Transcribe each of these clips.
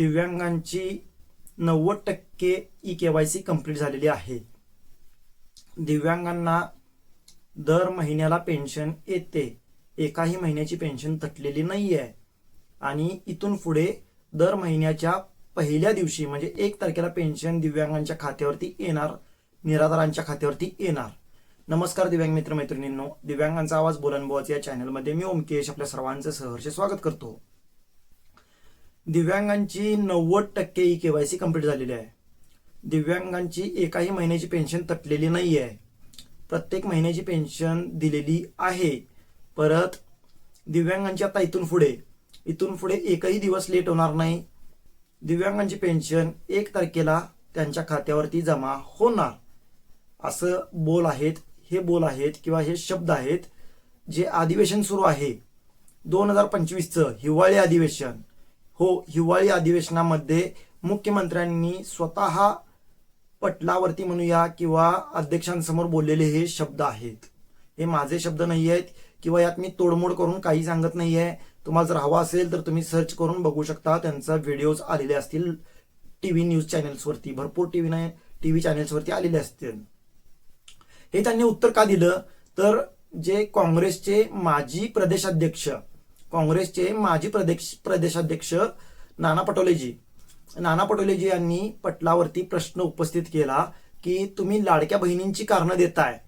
दिव्यांगांची नव्वद टक्के E K Y C complete झालेली आहे. दिव्यांगांना दर महिन्याला पेन्शन येते. एकाही महिन्याची पेन्शन तटलेली नाही आहे आणि इथून पुढे दर महिन्याच्या पहिल्या दिवशी म्हणजे एक तारखेला पेन्शन दिव्यांगांच्या खात्यावरती येणार निराधारांच्या खात्यावरती येणार. नमस्कार दिव्यांग मित्र मैत्रिणींनो दिव्यांगांचा आवाज बोलनबोवाच या चॅनलमध्ये मी ओमकेश आपल्या सर्वांचं सहर्ष स्वागत करतो. दिव्यांगांची नव्वद टक्के ई केवायसी कंप्लीट झालेली आहे. दिव्यांगांची एकाही महिन्याची पेन्शन तटलेली नाही आहे प्रत्येक महिन्याची पेन्शन दिलेली आहे. परत दिव्यांगांची आता इथून पुढे इथून पुढे एकही दिवस लेट होणार नाही. दिव्यांगांची पेन्शन एक तारखेला त्यांच्या खात्यावरती जमा होणार. असं बोल आहेत हे बोल आहेत किंवा हे शब्द आहेत जे अधिवेशन सुरू आहे. दोन हजार पंचवीसचं हिवाळी अधिवेशन. हो हिवाळी अधिवेशनामध्ये मुख्यमंत्र्यांनी स्वतः पटलावरती म्हणूया किंवा अध्यक्षांसमोर बोललेले हे शब्द आहेत. हे माझे शब्द नाही आहेत किंवा यात मी तोडमोड करून काही सांगत नाही आहे तुम्हाला जर हवा असेल तर तुम्ही सर्च करून बघू शकता. त्यांचा व्हिडिओज आलेले असतील. टी व्ही न्यूज चॅनेल्सवरती भरपूर टी व्ही नाही टीव्ही चॅनेल्सवरती आलेले असतील. हे त्यांनी उत्तर का दिलं? तर जे काँग्रेसचे माजी प्रदेशाध्यक्ष काँग्रेसचे माजी प्रदेश प्रदेशाध्यक्ष नाना पटोलेजी. नाना पटोलेजी यांनी पटलावरती प्रश्न उपस्थित केला की तुम्ही लाडक्या बहिणींची कारणं देताय.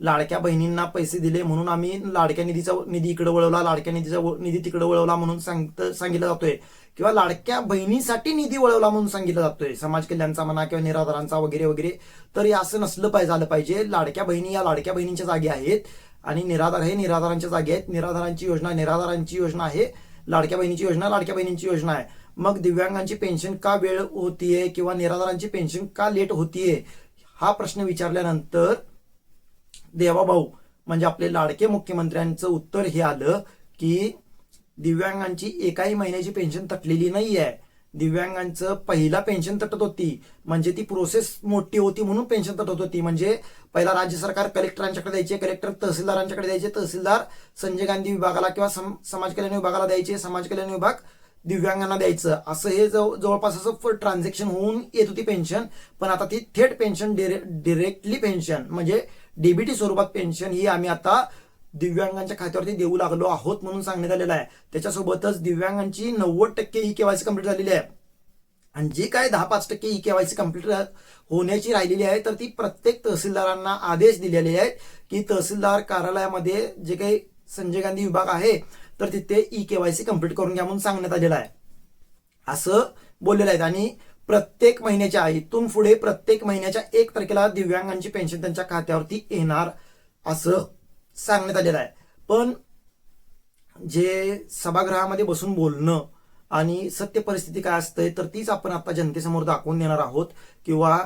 लाडक्या बहिणींना पैसे दिले म्हणून आम्ही लाडक्या निधीचा निधी इकडे वळवला लाडक्या निधीचा निधी तिकडे वळवला म्हणून सांगत सांगितलं जातोय. किंवा लाडक्या बहिणीसाठी निधी वळवला म्हणून सांगितलं जातोय. समाज कल्याणचा म्हणा किंवा निराधारांचा वगैरे वगैरे. तर हे असं नसलं पाहिजे झालं पाहिजे. लाडक्या बहिणी या लाडक्या बहिणींच्या जागी आहेत. आणि निराधार हे निराधारांच्या जागी आहेत. निराधारांची योजना निराधारांची योजना आहे. लाडक्या बहिणीची योजना लाडक्या बहिणींची योजना आहे. मग दिव्यांगांची पेन्शन का वेळ होतीये किंवा निराधारांची पेन्शन का लेट होतीये? हा प्रश्न विचारल्यानंतर देवाभाऊ म्हणजे आपले लाडके मुख्यमंत्र्यांचं उत्तर हे आलं की दिव्यांगांची एकाही महिन्याची पेन्शन तटलेली नाही आहे दिव्यांगांचं पहिला पेन्शन तटत होती. म्हणजे ती प्रोसेस मोठी होती म्हणून पेन्शन तटत होती. म्हणजे पहिला राज्य सरकार कलेक्टरांच्याकडे द्यायचे कलेक्टर तहसीलदारांच्याकडे द्यायचे तहसीलदार संजय गांधी विभागाला किंवा सम- समाज कल्याण विभागाला द्यायचे समाज कल्याण विभाग दिव्यांगांना द्यायचं. असं हे जवळ जवळपास असं ट्रान्झॅक्शन होऊन येत होती पेन्शन पण आता ती थेट पेन्शन डिरेक्टली पेन्शन म्हणजे डीबीटी स्वरूपात पेन्शन ही आम्ही आता दिव्यांगांच्या खात्यावरती देऊ लागलो आहोत म्हणून सांगण्यात आलेलं आहे. त्याच्यासोबतच दिव्यांगांची नव्वद टक्के ही केवायसी कंप्लीट झालेली आहे. आणि जे काय दहा पाच टक्के ई केवायसी कंप्लीट होण्याची राहिलेली आहे तर ती प्रत्येक तहसीलदारांना आदेश दिलेले आहेत की तहसीलदार कार्यालयामध्ये जे काही संजय गांधी विभाग आहे तर तिथे ई केवायसी कंप्लीट करून घ्या म्हणून सांगण्यात आलेलं आहे. असं बोललेलं आहे. आणि प्रत्येक महिन्याच्या इथून पुढे प्रत्येक महिन्याच्या एक तारखेला दिव्यांगांची पेन्शन त्यांच्या खात्यावरती येणार असं सांगण्यात आलेलं आहे. पण जे सभागृहामध्ये बसून बोलणं आणि सत्य परिस्थिती काय असते तर तीच आपण आता जनतेसमोर दाखवून देणार आहोत. किंवा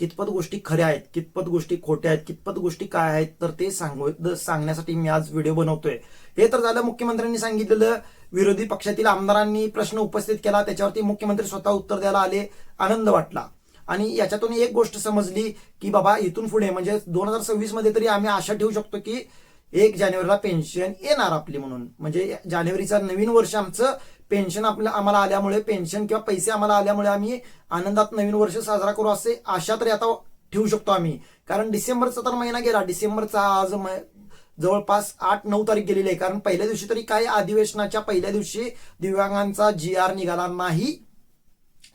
कितपत गोष्टी खऱ्या आहेत कितपत गोष्टी खोट्या आहेत कितपत गोष्टी काय आहेत तर ते सांगू सांगण्यासाठी मी आज व्हिडिओ बनवतोय. हे तर झालं मुख्यमंत्र्यांनी सांगितलेलं. विरोधी पक्षातील आमदारांनी प्रश्न उपस्थित केला. त्याच्यावरती मुख्यमंत्री स्वतः उत्तर द्यायला आले आनंद वाटला. आणि याच्यातून एक गोष्ट समजली की बाबा इथून पुढे म्हणजे दोन हजार सव्वीसमध्ये तरी आम्ही आशा ठेवू शकतो की एक जानेवारीला पेन्शन येणार आपली म्हणून. म्हणजे जानेवारीचा नवीन वर्ष आमचं पेन्शन आपल्या आम्हाला आल्यामुळे पेन्शन किंवा पैसे आम्हाला आल्यामुळे आम्ही आनंदात नवीन वर्ष साजरा करू असे आशा तरी आता ठेवू शकतो आम्ही. कारण डिसेंबरचा तर महिना गेला. डिसेंबरचा आज म- जवळपास आठ नऊ तारीख गेलेली आहे. कारण पहिल्या दिवशी तरी काही अधिवेशनाच्या पहिल्या दिवशी दिव्यांगांचा जी आर निघाला नाही.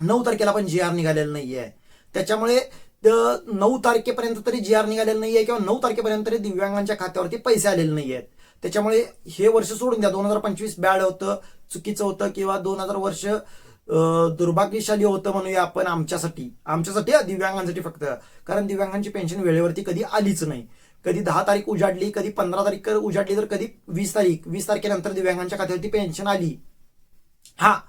नऊ तारखेला पण जी आर निघालेला नाहीये. त्याच्यामुळे नऊ तारखेपर्यंत तरी जी आर निघालेलं नाहीये किंवा नऊ तारखेपर्यंत तरी दिव्यांगांच्या खात्यावरती पैसे आलेले नाही आहेत त्याच्यामुळे हे वर्ष सोडून द्या. दोन हजार पंचवीस बॅड होतं चुकीचं होतं किंवा दोन हजार वर्ष दुर्भाग्यशाली होतं म्हणूया आपण आमच्यासाठी. आमच्यासाठी हा, दिव्यांगांसाठी फक्त. कारण दिव्यांगांची पेन्शन वेळेवरती कधी आलीच नाही. कधी दहा तारीख उजाडली कधी पंधरा तारीख उजाडली तर कधी वीस तारीख. वीस तारखेनंतर दिव्यांगांच्या खात्यावरती पेन्शन आली. हा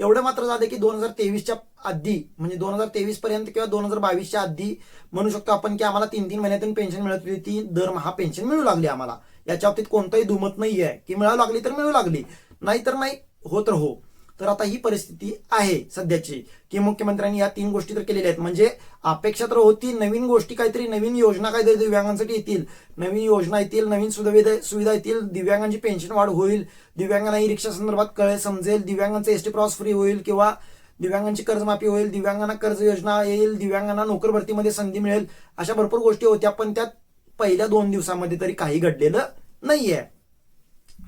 एवढं मात्र झालं की दोन हजार तेवीसच्या आधी म्हणजे दोन हजार तेवीस पर्यंत किंवा दोन हजार बावीसच्या आधी म्हणू शकतो आपण की आम्हाला तीन तीन महिन्यातून पेन्शन मिळत होती ती दरमहा पेन्शन मिळू लागली आम्हाला. याच्या बाबतीत कोणतंही दुमत नाही आहे की मिळावं लागली तर मिळू लागली. नाही तर नाही हो तर हो. तर आता ही परिस्थिती आहे सध्याची. की मुख्यमंत्र्यांनी या तीन गोष्टी तर केलेल्या आहेत. म्हणजे अपेक्षा तर होती नवीन गोष्टी काहीतरी नवीन योजना काहीतरी दिव्यांगांसाठी येतील. नवीन योजना येतील नवीन सुविधा सुविधा येतील. दिव्यांगांची पेन्शन वाढ होईल. दिव्यांगांना ई रिक्षा संदर्भात कळे समजेल. दिव्यांगांचा एसटी प्रवास फ्री होईल किंवा दिव्यांगांची कर्जमाफी होईल दिव्यांगांना कर्ज योजना येईल दिव्यांगांना नोकर भरतीमध्ये संधी मिळेल अशा भरपूर गोष्टी होत्या पण त्यात पहिल्या दोन दिवसामध्ये तरी काही घडलेलं नाहीये.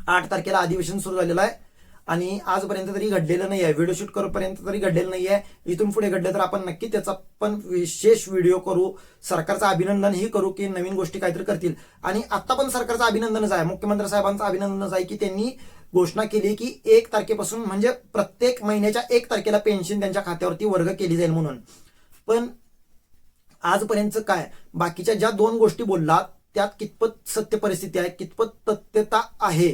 आठ तारखेला अधिवेशन सुरू झालेलं आहे आणि आजपर्यंत तरी घडलेलं नाही आहे व्हिडिओ शूट करूपर्यंत तरी घडलेलं नाही आहे इथून पुढे घडलं तर आपण नक्की त्याचा पण विशेष व्हिडिओ करू सरकारचं अभिनंदन ही करू की नवीन गोष्टी काहीतरी करतील. आणि आता पण सरकारचं अभिनंदनच आहे. मुख्यमंत्री साहेबांचं अभिनंदनच आहे की त्यांनी घोषणा केली की एक तारखेपासून म्हणजे प्रत्येक महिन्याच्या एक तारखेला पेन्शन त्यांच्या खात्यावरती वर्ग केली जाईल म्हणून. पण आजपर्यंत काय? बाकीच्या ज्या दोन गोष्टी बोललात त्यात कितपत सत्य परिस्थिती आहे कितपत तथ्यता आहे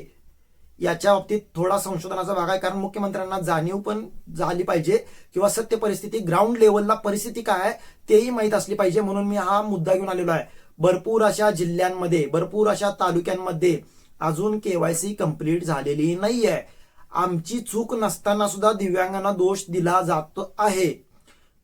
याच्या बाबतीत थोडा संशोधनाचा भाग आहे. कारण मुख्यमंत्र्यांना जाणीव पण झाली पाहिजे किंवा सत्य परिस्थिती ग्राउंड लेवलला परिस्थिती काय आहे तेही माहीत असली पाहिजे म्हणून मी हा मुद्दा घेऊन आलेलो आहे. भरपूर अशा जिल्ह्यांमध्ये भरपूर अशा तालुक्यांमध्ये अजून केवायसी कंप्लीट झालेली नाहीये. आमची चूक नसताना सुद्धा दिव्यांगांना दोष दिला जातो आहे.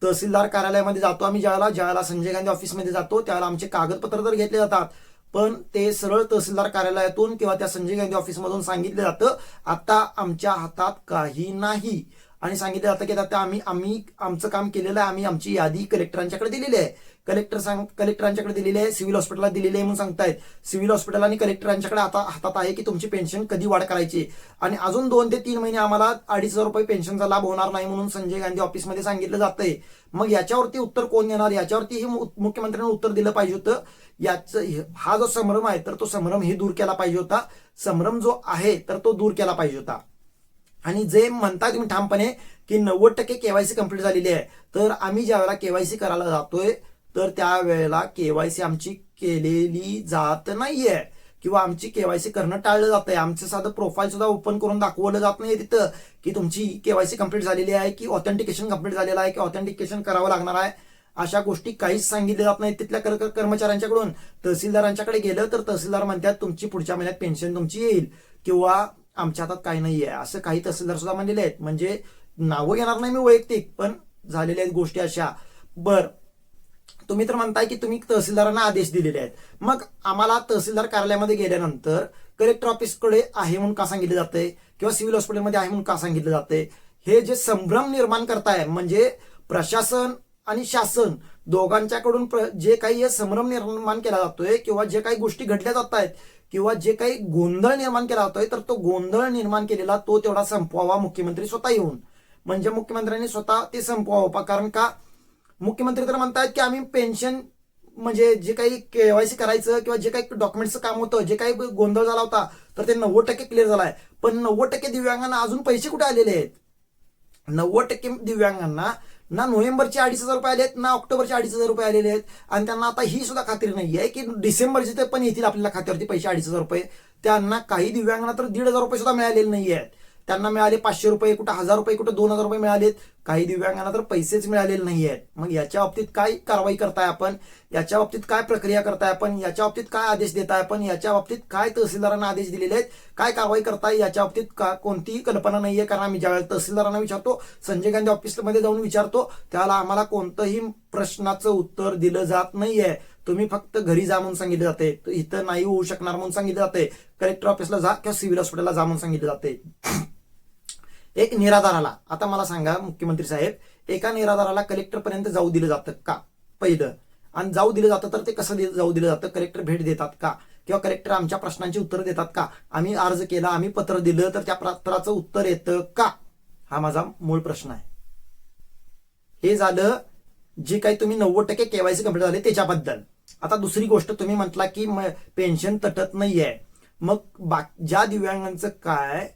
तहसीलदार कार्यालयामध्ये जातो आम्ही ज्यावेळेला ज्याला संजय गांधी ऑफिसमध्ये जातो त्याला आमचे कागदपत्र तर घेतले जातात. पण ते सरळ तहसीलदार कार्यालयातून किंवा त्या संजय गांधी ऑफिसमधून सांगितलं जातं. आता आमच्या हातात काही नाही. आणि सांगितलं जातं की आता आम्ही आम्ही आमचं काम केलेलं आहे. आम्ही आमची यादी कलेक्टरांच्याकडे दिलेली आहे. कलेक्टर सांग कलेक्टरांच्याकडे दिलेली आहे सिव्हिल हॉस्पिटलला दिलेली आहे म्हणून सांगतायत. सिव्हिल हॉस्पिटल आणि कलेक्टरांच्याकडे आता हातात आहे की तुमची पेन्शन कधी वाढ करायची? आणि अजून दोन ते तीन महिने आम्हाला अडीच हजार रुपये पेन्शनचा लाभ होणार नाही म्हणून संजय गांधी ऑफिसमध्ये सांगितलं जातंय. मग याच्यावरती उत्तर कोण देणार? याच्यावरती हे मु- मुख्यमंत्र्यांनी उत्तर दिलं पाहिजे होतं. याचं हा जो संभ्रम आहे तर तो संभ्रम हे दूर केला पाहिजे होता. संभ्रम जो आहे तर तो दूर केला पाहिजे होता. आणि जे म्हणता तुम्ही ठामपणे की नव्वद टक्के केवायसी कंप्लीट झालेली आहे. तर आम्ही ज्या वेळेला केवायसी करायला जातोय तर त्यावेळेला केवायसी आमची केलेली जात नाहीये. किंवा आमची केवायसी करणं टाळलं जात आहे आमचं साधं प्रोफाईल सुद्धा ओपन करून दाखवलं जात नाही तिथं की तुमची केवायसी कंप्लीट झालेली आहे की ऑथेंटिकेशन कंप्लीट झालेलं आहे की ऑथेंटिकेशन करावं लागणार आहे. अशा गोष्टी काहीच सांगितल्या जात नाहीत तिथल्या कर्मचाऱ्यांच्याकडून. तहसीलदारांच्याकडे गेलं तर तहसीलदार म्हणतात तुमची पुढच्या महिन्यात पेन्शन तुमची येईल. किंवा आमच्या हातात काही नाही आहे असं काही तहसीलदार सुद्धा म्हणलेले आहेत. म्हणजे नावं घेणार नाही मी वैयक्तिक पण झालेल्या आहेत गोष्टी अशा. बरं तुम्ही तर म्हणताय की तुम्ही तहसीलदारांना आदेश दिलेले आहेत. मग आम्हाला तहसीलदार कार्यालयामध्ये गेल्यानंतर कलेक्टर ऑफिसकडे आहे म्हणून का सांगितलं जाते किंवा सिव्हिल हॉस्पिटलमध्ये आहे म्हणून का सांगितलं जाते हे जे संभ्रम निर्माण करताय म्हणजे प्रशासन आणि शासन दोघांच्याकडून प्र- जे काही हे संभ्रम निर्माण केला जातोय किंवा जे काही गोष्टी घडल्या जात आहेत किंवा जे काही गोंधळ निर्माण केला जातोय तर तो गोंधळ निर्माण केलेला तो तेवढा संपवावा मुख्यमंत्री स्वतः येऊन. म्हणजे मुख्यमंत्र्यांनी स्वतः ते संपवावं. कारण का? मुख्यमंत्री तर म्हणतात की आम्ही पेन्शन म्हणजे जे काही केवायसी करायचं किंवा जे काही डॉक्युमेंटचं काम होतं जे काही गोंधळ झाला होता तर ते नव्वद टक्के क्लिअर झालाय. पण नव्वद टक्के दिव्यांगांना अजून पैसे कुठे आलेले आहेत? नव्वद टक्के दिव्यांगांना ना नोव्हेंबरचे अडीच हजार रुपये आले आहेत ना ऑक्टोबरचे अडीच हजार रुपये आलेले आहेत. आणि त्यांना आता ही सुद्धा खात्री नाही आहे की डिसेंबरचे ते पण येतील आपल्याला खात्यावरती पैसे अडीच हजार रुपये. त्यांना काही दिव्यांगांना तर दीड हजार रुपये सुद्धा मिळालेले नाही आहेत त्यांना मिळाले पाचशे रुपये कुठं हजार रुपये कुठं दोन हजार रुपये मिळालेत. काही दिव्यांगांना तर पैसेच मिळालेले नाही आहेत मग याच्या बाबतीत काय कारवाई करताय आपण? याच्या बाबतीत काय प्रक्रिया करताय आपण? याच्या बाबतीत काय आदेश देताय आपण? याच्या बाबतीत काय तहसीलदारांना आदेश दिलेले आहेत? काय कारवाई करताय? याच्या बाबतीत का कोणतीही कल्पना नाहीये कारण आम्ही ज्यावेळेला तहसीलदारांना विचारतो संजय गांधी ऑफिसमध्ये जाऊन विचारतो त्याला आम्हाला कोणतंही प्रश्नाचं उत्तर दिलं जात नाहीये. तुम्ही फक्त घरी जा म्हणून सांगितलं जाते. इथं नाही होऊ शकणार म्हणून सांगितलं जाते. कलेक्टर ऑफिसला जा किंवा सिव्हिल हॉस्पिटलला जा म्हणून सांगितलं जाते. एक निराधाराला. आता मला सांगा मुख्यमंत्री साहेब एका निराधाराला कलेक्टर पर्यंत जाऊ दिलं जातं का? पहिलं. आणि जाऊ दिलं जातं तर ते कसं जाऊ दिलं जातं? कलेक्टर भेट देतात का? किंवा कलेक्टर आमच्या प्रश्नांची उत्तर देतात का? आम्ही अर्ज केला आम्ही पत्र दिलं तर त्या पत्राचं उत्तर येतं का? हा माझा मूळ प्रश्न आहे. हे झालं जे काही तुम्ही नव्वद टक्के केवायसी कंप्लीट झाले त्याच्याबद्दल. आता दुसरी गोष्ट तुम्ही म्हटला की पेन्शन तटत नाहीये. मग बा ज्या दिव्यांगांचं काय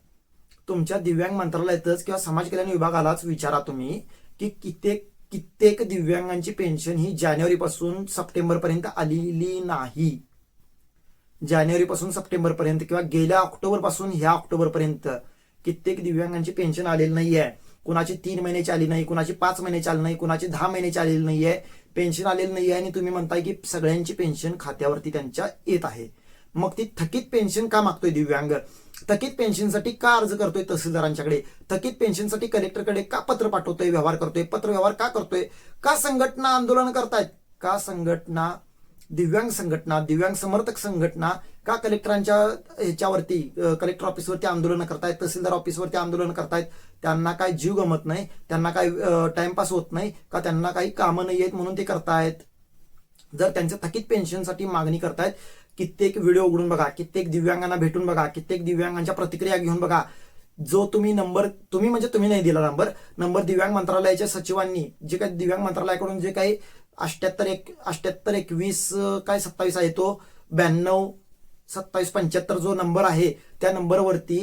तुमच्या दिव्यांग मंत्रालयातच किंवा समाज कल्याण विभागालाच विचारा तुम्ही की कित्येक कित्येक दिव्यांगांची पेन्शन ही जानेवारी पासून सप्टेंबर पर्यंत आलेली नाही. जानेवारी पासून सप्टेंबर पर्यंत किंवा गेल्या ऑक्टोबरपासून ह्या ऑक्टोबर पर्यंत कित्येक दिव्यांगांची पेन्शन आलेली नाही आहे कुणाची तीन महिन्याची आली नाही कुणाची पाच महिन्याची आली नाही कुणाची दहा महिन्याची आलेली नाही आहे पेन्शन आलेली आहे आणि तुम्ही म्हणताय की सगळ्यांची पेन्शन खात्यावरती त्यांच्या येत आहे. मग ती थकीत पेन्शन का मागतोय दिव्यांग? थकीत पेन्शनसाठी का अर्ज करतोय तहसीलदारांच्याकडे? थकीत पेन्शनसाठी कलेक्टरकडे का पत्र पाठवतोय व्यवहार करतोय? पत्र व्यवहार का करतोय? का संघटना आंदोलन करतायत? का संघटना दिव्यांग संघटना दिव्यांग समर्थक संघटना का कलेक्टरांच्या ह्याच्यावरती कलेक्टर ऑफिसवरती आंदोलन करतायत तहसीलदार ऑफिसवरती आंदोलन करतायत? त्यांना काय जीव गमत नाही? त्यांना काय टाइमपास होत नाही? का त्यांना काही कामं नाही आहेत म्हणून ते करतायत? जर त्यांच्या थकीत पेन्शनसाठी मागणी करतायत कित्येक व्हिडिओ उघडून बघा कित्येक दिव्यांगांना भेटून बघा कित्येक दिव्यांगांच्या प्रतिक्रिया घेऊन बघा. जो तुम्ही नंबर तुम्ही म्हणजे तुम्ही नाही दिला नंबर नंबर दिव्यांग मंत्रालयाच्या सचिवांनी जे काही दिव्यांग मंत्रालयाकडून जे काही अष्ट्याहत्तर एक अष्ट्याहत्तर एकवीस काय सत्तावीस आहे तो ब्याण्णव सत्तावीस पंच्याहत्तर जो नंबर आहे त्या नंबरवरती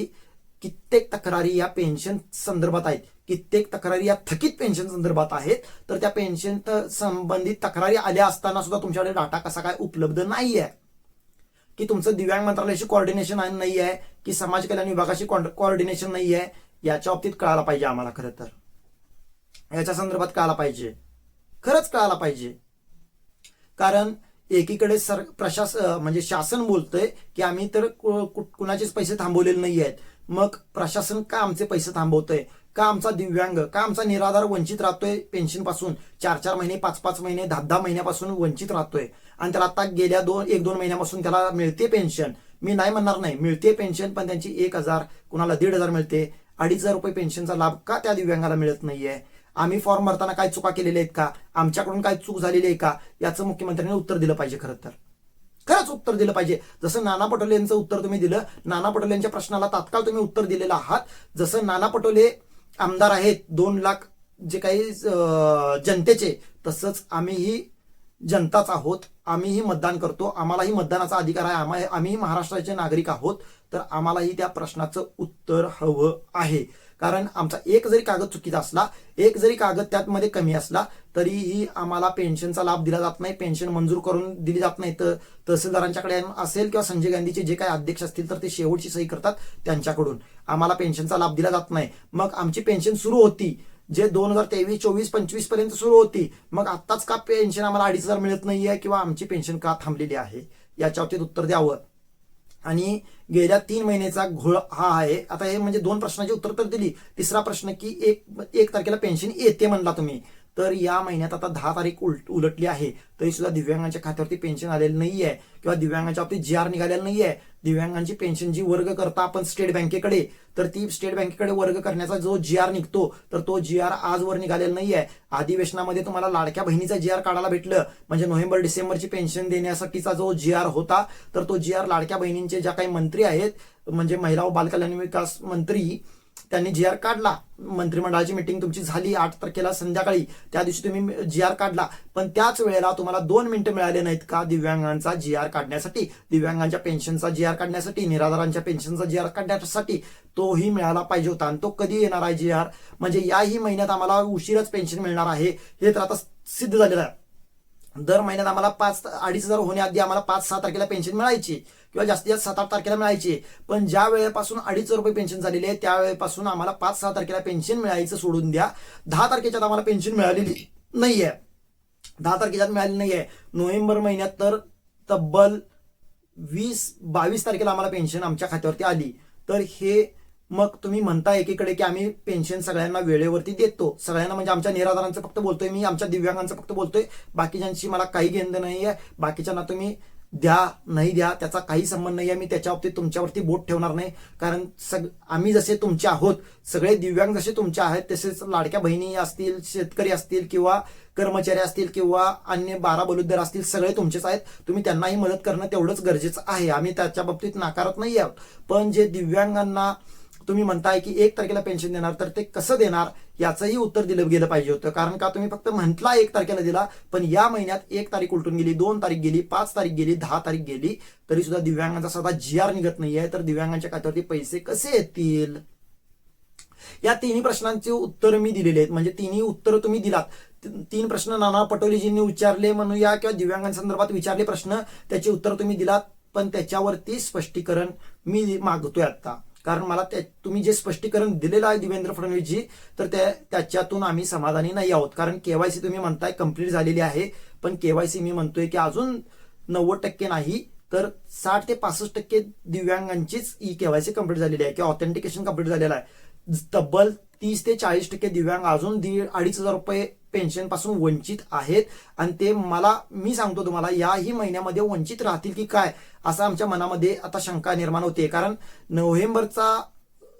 कित्येक तक्रारी या पेन्शन संदर्भात आहेत. कित्येक तक्रारी या थकीत पेन्शन संदर्भात आहेत. तर त्या पेन्शन संबंधित तक्रारी आल्या असताना सुद्धा तुमच्याकडे डाटा कसा काय उपलब्ध नाही आहे की तुमचं दिव्यांग मंत्रालयाशी कोऑर्डिनेशन नाही आहे की समाज कल्याण विभागाशी कोऑर्डिनेशन नाही आहे याच्या बाबतीत कळायला पाहिजे आम्हाला खरं तर. याच्या संदर्भात कळायला पाहिजे. खरंच कळायला पाहिजे. कारण एकीकडे सर प्रशासन म्हणजे शासन बोलतंय की आम्ही तर कुणाचेच पैसे थांबवलेले नाही आहेत. मग प्रशासन का आमचे पैसे थांबवतंय? का आमचा दिव्यांग का आमचा निराधार वंचित राहतोय पेन्शनपासून चार चार महिने पाच पाच महिने दहा दहा महिन्यापासून वंचित राहतोय. आणि त्याला आता गेल्या दोन एक दोन महिन्यापासून त्याला मिळते पेन्शन. मी नाही म्हणणार नाही मिळते पेन्शन पण त्यांची एक हजार कुणाला दीड हजार मिळते. अडीच हजार रुपये पेन्शनचा लाभ का त्या दिव्यांगाला मिळत नाहीये? आम्ही फॉर्म भरताना काय चुका केलेल्या आहेत का? आमच्याकडून काय चूक झालेली आहे का? याचं मुख्यमंत्र्यांनी उत्तर दिलं पाहिजे खरं तर. खरंच उत्तर दिलं पाहिजे. जसं नाना पटोले यांचं उत्तर तुम्ही दिलं नाना पटोले यांच्या प्रश्नाला तात्काळ तुम्ही उत्तर दिलेलं आहात. जसं नाना पटोले आमदार आहेत दोन लाख जे काही जनतेचे तसंच आम्हीही जनताच आहोत. आम्हीही मतदान करतो. आम्हालाही मतदानाचा अधिकार आहे. आम्हा आम्हीही महाराष्ट्राचे नागरिक आहोत. तर आम्हालाही त्या प्रश्नाचं उत्तर हवं आहे. कारण आमचा एक जरी कागद चुकीचा असला एक जरी कागद त्यामध्ये कमी असला तरीही आम्हाला पेन्शनचा लाभ दिला जात नाही. पेन्शन मंजूर करून दिली जात नाही. तर तहसीलदारांच्याकडे असेल किंवा संजय गांधीचे जे काही अध्यक्ष असतील तर ते शेवटची सही करतात त्यांच्याकडून. आम्हाला पेन्शनचा लाभ दिला जात नाही. मग आमची पेन्शन सुरू होती जे दोन हजार तेवीस चोवीस पंचवीसपर्यंत सुरू होती. मग आत्ताच का पेन्शन आम्हाला अडीच हजार मिळत नाहीये किंवा आमची पेन्शन का थांबलेली आहे? याच्या बाबतीत उत्तर द्यावं. आणि गेल्या तीन महिन्याचा घोळ हा आहे. आता हे म्हणजे दोन प्रश्नाची उत्तर तर दिली. तिसरा प्रश्न की एक एक तारखेला पेन्शन येते म्हणला तुम्ही. तर या महिन्यात आता दहा तारीख उलट उलटली आहे. तरी सुद्धा दिव्यांगांच्या खात्यावरती पेन्शन आलेलं नाहीये. किंवा दिव्यांगांच्या बाबतीत जी आर निघालेला आहे दिव्यांगांची पेन्शन जी वर्ग करता आपण स्टेट बँकेकडे तर ती स्टेट बँकेकडे वर्ग करण्याचा जो जी आर निघतो तर तो जी आर आजवर निघालेला नाही आहे अधिवेशनामध्ये तुम्हाला लाडक्या बहिणीचा जी आर काढायला भेटलं. म्हणजे नोव्हेंबर डिसेंबरची पेन्शन देण्यासाठीचा जो जी आर होता तर तो जी आर लाडक्या बहिणींचे ज्या काही मंत्री आहेत म्हणजे महिला व बालकल्याण विकास मंत्री त्यांनी जी आर काढला. मंत्रिमंडळाची मिटिंग तुमची झाली आठ तारखेला संध्याकाळी. त्या दिवशी तुम्ही जी आर काढला. पण त्याच वेळेला तुम्हाला दोन मिनिटं मिळाले नाहीत का दिव्यांगांचा जी आर काढण्यासाठी? दिव्यांगांच्या पेन्शनचा जी आर काढण्यासाठी निराधारांच्या पेन्शनचा जी आर काढण्यासाठी तोही मिळाला पाहिजे होता. आणि तो कधी येणार आहे जी आर म्हणजे याही महिन्यात आम्हाला उशीरच पेन्शन मिळणार आहे. हे तर आता सिद्ध झालेलं आहे. दर महिन्यात आम्हाला पाच अडीच हजार होण्याआधी आम्हाला पाच सहा तारखेला पेन्शन मिळायची किंवा जास्तीत जास्त सात आठ तारखेला मिळायची. पण ज्या वेळेपासून अडीच हजार रुपये पेन्शन झालेली आहे त्यावेळेपासून आम्हाला पाच सहा तारखेला पेन्शन मिळायचं सोडून द्या. दहा तारखेच्यात आम्हाला पेन्शन मिळालेली नाहीये. दहा तारखेच्यात मिळाली नाहीये. नोव्हेंबर महिन्यात तर तब्बल वीस बावीस तारखेला आम्हाला पेन्शन आमच्या खात्यावरती आली. तर हे मग तुम्ही म्हणता एकीकडे की आम्ही पेन्शन सगळ्यांना वेळेवरती देतो. सगळ्यांना म्हणजे आमच्या निराधारांचं फक्त बोलतोय मी आमच्या दिव्यांगांचं फक्त बोलतोय. बाकीच्यांशी मला काही घेणं नाही आहे बाकीच्यांना तुम्ही द्या नाही द्या त्याचा काही संबंध नाही आहे मी त्याच्या बाबतीत तुमच्यावरती बोट ठेवणार नाही. कारण सग आम्ही जसे तुमचे आहोत सगळे दिव्यांग जसे तुमचे आहेत तसेच लाडक्या बहिणी असतील शेतकरी असतील किंवा कर्मचारी असतील किंवा अन्य बारा बलुद्दर असतील सगळे तुमचेच आहेत. तुम्ही त्यांनाही मदत करणं तेवढंच गरजेचं आहे. आम्ही त्याच्या बाबतीत नाकारत नाही आहोत पण जे दिव्यांगांना तुम्ही म्हणताय की एक तारखेला पेन्शन देणार तर ते कसं देणार याचंही उत्तर दिलं गेलं पाहिजे होतं. कारण का तुम्ही फक्त म्हटला एक तारखेला दिला पण या महिन्यात एक तारीख उलटून गेली दोन तारीख गेली पाच तारीख गेली दहा तारीख गेली तरी सुद्धा दिव्यांगांचा सदा जी आर निघत नाहीये. तर दिव्यांगांच्या खात्यावरती पैसे कसे येतील? या तिन्ही प्रश्नांचे उत्तर मी दिलेले आहेत. म्हणजे तिन्ही उत्तर तुम्ही दिलात. तीन प्रश्न नाना पटोलेजींनी विचारले म्हणूया किंवा दिव्यांगांसंदर्भात विचारले प्रश्न त्याचे उत्तर तुम्ही दिलात पण त्याच्यावरती स्पष्टीकरण मी मागतोय आता कारण मला त्या तुम्ही जे स्पष्टीकरण दिलेलं आहे देवेंद्र फडणवीसजी तर त्या त्याच्यातून आम्ही समाधानी नाही आहोत. कारण केवायसी तुम्ही म्हणताय कंप्लीट झालेली आहे. पण केवायसी मी म्हणतोय की अजून नव्वद टक्के नाही तर साठ ते पासष्ट टक्के दिव्यांगांचीच ई केवायसी कंप्लीट झालेली आहे किंवा ऑथेंटिकेशन कंप्लीट झालेलं आहे. तब्बल तीस ते चाळीस टक्के दिव्यांग अजून दीड अडीच हजार रुपये पेन्शनपासून वंचित आहेत. आणि ते मला मी सांगतो तुम्हाला याही महिन्यामध्ये वंचित राहतील की काय असं आमच्या मनामध्ये आता शंका निर्माण होते. कारण नोव्हेंबरचा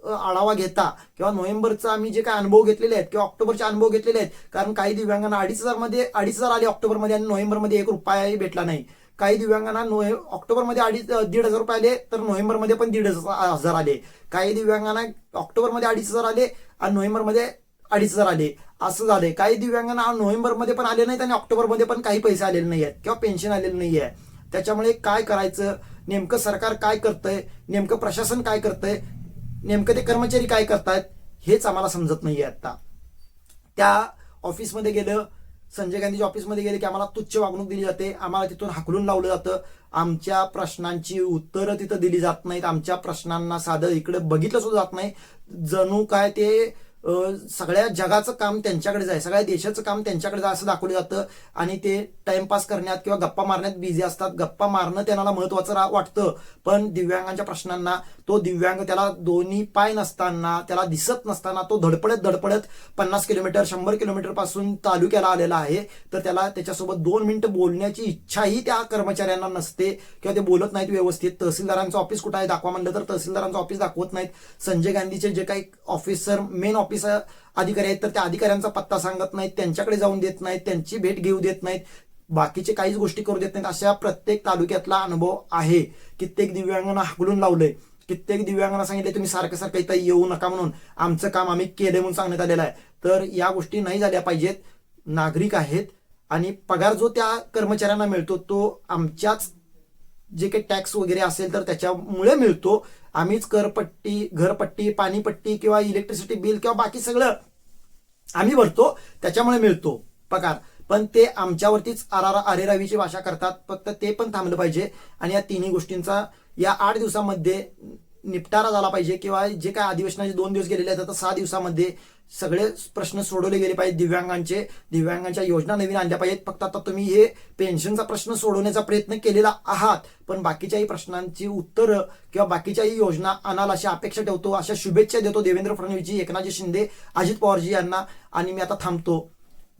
आढावा घेता किंवा नोव्हेंबरचा आम्ही जे काही अनुभव घेतलेले आहेत किंवा ऑक्टोबरचे अनुभव घेतलेले आहेत कारण काही दिव्यांगांना अडीच हजारमध्ये अडीच हजार आले ऑक्टोबरमध्ये आणि नोव्हेंबरमध्ये एक रुपयाही भेटला नाही. काही दिव्यांगांना नोव्हे ऑक्टोबरमध्ये अडीच दीड हजार रुपये आले तर नोव्हेंबरमध्ये पण दीड हजार आले. काही दिव्यांगांना ऑक्टोबरमध्ये अडीच हजार आले आणि नोव्हेंबरमध्ये अडीच हजार आले असं झालंय. काही दिव्यांगांना नोव्हेंबरमध्ये पण आले नाहीत आणि ऑक्टोबरमध्ये पण काही पैसे आलेले नाही आहेत किंवा पेन्शन आलेलं नाही आहे त्याच्यामुळे काय करायचं? नेमकं सरकार काय करतंय? नेमकं प्रशासन काय करतंय? नेमकं ते कर्मचारी काय करतायत? हेच आम्हाला समजत नाहीये आता. त्या ऑफिसमध्ये गेलं संजय गांधीच्या ऑफिसमध्ये गेले की आम्हाला तुच्छ वागणूक दिली जाते. आम्हाला तिथून हाकलून लावलं जातं. आमच्या प्रश्नांची उत्तरं तिथं दिली जात नाहीत. आमच्या प्रश्नांना साधं इकडे बघितलं सुद्धा जात नाही. जणू काय ते सगळ्या जगाचं काम त्यांच्याकडेच आहे. सगळ्या देशाचं काम त्यांच्याकडे जाय असं दाखवलं जातं. आणि ते टाइमपास करण्यात किंवा गप्पा मारण्यात बिझी असतात. गप्पा मारणं त्यांना महत्वाचं वाटतं. पण दिव्यांगांच्या प्रश्नांना तो दिव्यांग त्याला दोन्ही पाय नसताना त्याला दिसत नसताना तो धडपडत धडपडत पन्नास किलोमीटर शंभर किलोमीटरपासून तालुक्याला आलेला आहे. तर त्याला त्याच्यासोबत दोन मिनिटं बोलण्याची इच्छाही त्या कर्मचाऱ्यांना नसते. किंवा ते बोलत नाहीत व्यवस्थित. तहसीलदारांचं ऑफिस कुठं आहे? दाखवा म्हणलं तर तहसीलदारांचं ऑफिस दाखवत नाहीत. संजय गांधीचे जे काही ऑफिसर मेन ऑफिस अधिकारी आहेत तर त्या अधिकाऱ्यांचा पत्ता सांगत नाहीत त्यांच्याकडे जाऊन देत नाहीत त्यांची भेट घेऊ देत नाहीत. बाकीचे काहीच गोष्टी करू देत नाहीत. अशा प्रत्येक तालुक्यातला अनुभव आहे. कित्येक दिव्यांगांना हाकलून लावलंय. कित्येक दिव्यांगांना सांगितले तुम्ही सारखं सारखं इथं येऊ नका म्हणून. आमचं काम आम्ही केलंय म्हणून सांगण्यात आलेलं आहे. तर या गोष्टी नाही झाल्या पाहिजेत. नागरिक आहेत. आणि पगार जो त्या कर्मचाऱ्यांना मिळतो तो आमच्याच जे काही टॅक्स वगैरे असेल तर त्याच्यामुळे मिळतो. आम्हीच करपट्टी घरपट्टी पाणीपट्टी किंवा इलेक्ट्रिसिटी बिल किंवा बाकी सगळं आम्ही भरतो त्याच्यामुळे मिळतो पगार. पण ते आमच्यावरतीच आरारा अरेरावीची भाषा करतात फक्त ते पण थांबलं पाहिजे. आणि या तिन्ही गोष्टींचा या आठ दिवसामध्ये निपटारा झाला पाहिजे किंवा जे काय अधिवेशनाचे दोन दिवस गेलेले आहेत आता सहा दिवसामध्ये सगळे प्रश्न सोडवले गेले पाहिजेत. दिव्यांगांचे दिव्यांगांच्या योजना नवीन आणल्या पाहिजेत. फक्त आता तुम्ही हे पेन्शनचा प्रश्न सोडवण्याचा प्रयत्न केलेला आहात पण बाकीच्याही प्रश्नांची उत्तरं किंवा बाकीच्याही योजना आणाल अशी अपेक्षा ठेवतो अशा शुभेच्छा देतो देवेंद्र फडणवीसजी एकनाथजी शिंदे अजित पवारजी यांना. आणि मी आता थांबतो.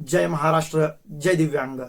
जय महाराष्ट्र जय दिव्यांग.